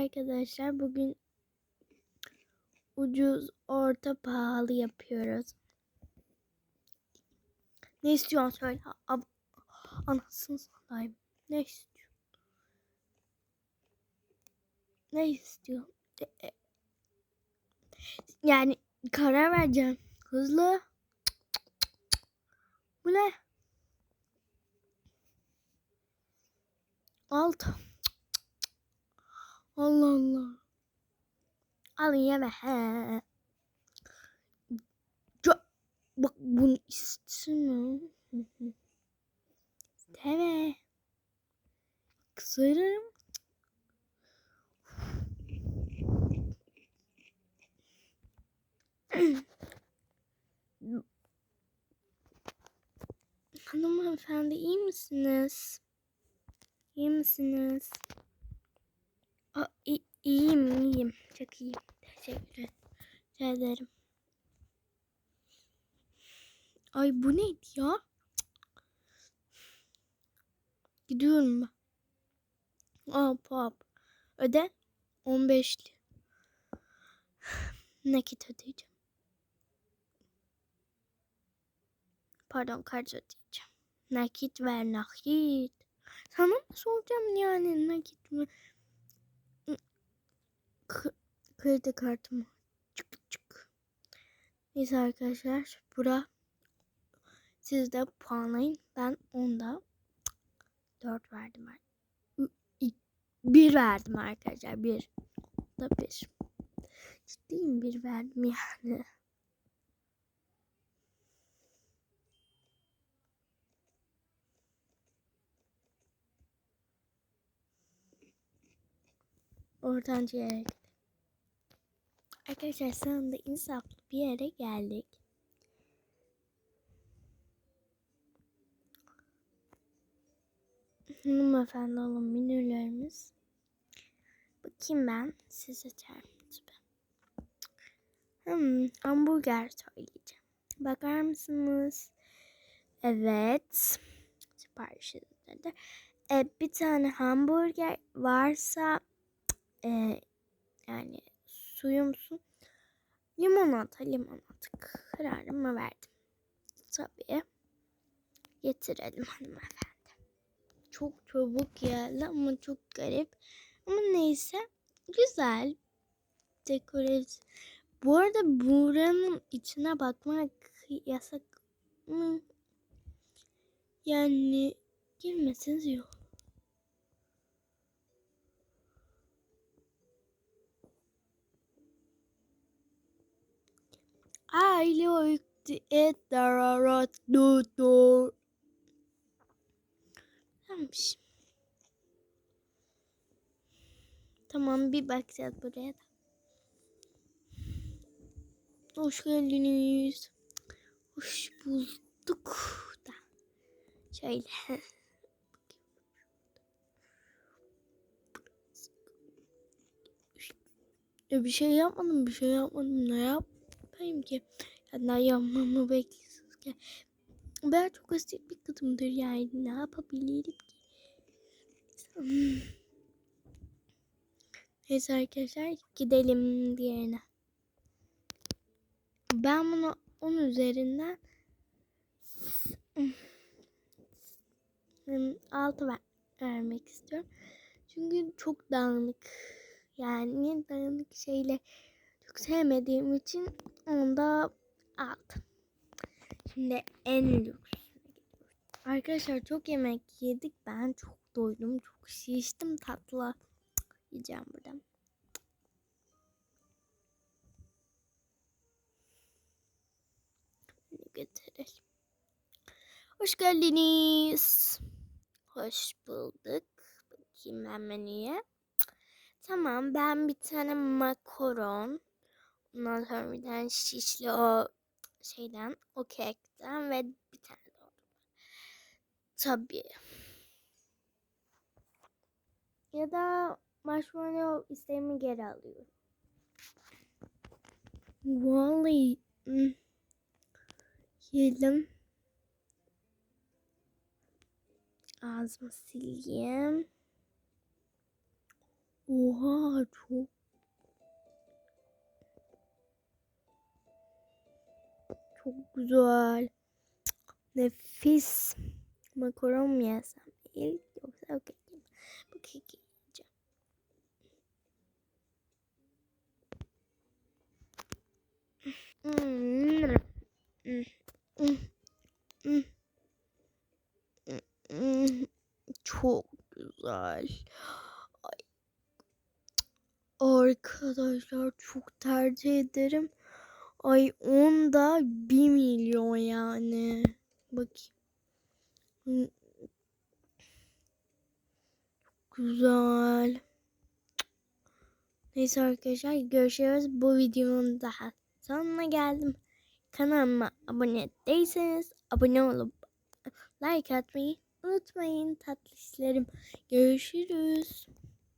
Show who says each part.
Speaker 1: arkadaşlar. Bugün ucuz, orta, pahalı yapıyoruz. Ne istiyorsun söyle. Ab Anasını satayım. Ne istiyorsun? Ne istiyorsun? E. Yani karar vereceğim. Hızlı. Bu ne? Alt. Allah Allah. Al yeme he. Bak bunu istemiyorum. İsteme. Kızarım. Hanımefendi iyi misiniz? İyi misiniz? Aa, iyiyim iyiyim. Çok iyiyim. Teşekkür ederim. Ay bu neydi ya? Gidiyorum ben. Hop hop. Öde. 15'li. Nakit ödeyeceğim. Pardon kart ödeyeceğim. Nakit ver nakit. Sana mı soracağım yani nakit mi? Kredi kartımı. Çık çık. Neyse arkadaşlar. Bura siz de puanlayın. Ben onda 4 verdim. ar- Ü- i- Bir verdim arkadaşlar. Bir. Da bir. Ciddiyim bir verdim yani. Yere gidelim. Arkadaşlar sonunda insaflı bir yere geldik. Hanımefendi olan menülerimiz. Bakayım ben size açarım tabi. Hmm, hamburger söyleyeceğim. Bakar mısınız? Evet. Sipariş edildi. E, bir tane hamburger varsa e, yani suyumsu limonata limonata kararımı verdim. Tabii getirelim hanımefendi. Çok çabuk geldi ama çok garip. Ama neyse güzel dekorasyon. Bu arada buranın içine bakmak yasak mı? Yani girmeseniz iyi like to eat the rot do Tamammış. Tamam bir bakacağız buraya da. Hoş geldiniz. Hoş bulduk da. Şöyle. Ya bir şey yapmadım, bir şey yapmadım. Ne yapayım ki? Ya ne yapmamı bekliyorsunuz ki? Ben çok asit bir kadındır yani. Ne yapabilirim ki? Hmm. Neyse arkadaşlar gidelim diğerine. Ben bunu 10 üzerinden 6 ver, vermek istiyorum. Çünkü çok dağınık. Yani dağınık şeyle çok sevmediğim için onda 6. Şimdi en lüks. Arkadaşlar çok yemek yedik. Ben çok doydum. Çok şiştim tatlı. Yiyeceğim buradan. Getirelim. Hoş geldiniz. Hoş bulduk. Bakayım ben menüye. Tamam ben bir tane makaron. Ondan sonra bir tane şişli o şeyden o kekten ve bir tane daha. Tabii. Ya da marshmallow isteğimi geri alıyorum. Vallahi hmm. yiyelim. Ağzımı sileyim. Oha çok. Çok güzel. Nefis. Makaron mu yesem? değil yoksa okey. Bu keki yiyeceğim. Çok güzel. Ay. Arkadaşlar çok tercih ederim. Ay onda bir milyon yani. Bakayım. Güzel. Neyse arkadaşlar görüşürüz. Bu videonun daha sonuna geldim. Kanalıma abone değilseniz abone olup like atmayı unutmayın tatlışlarım. Görüşürüz.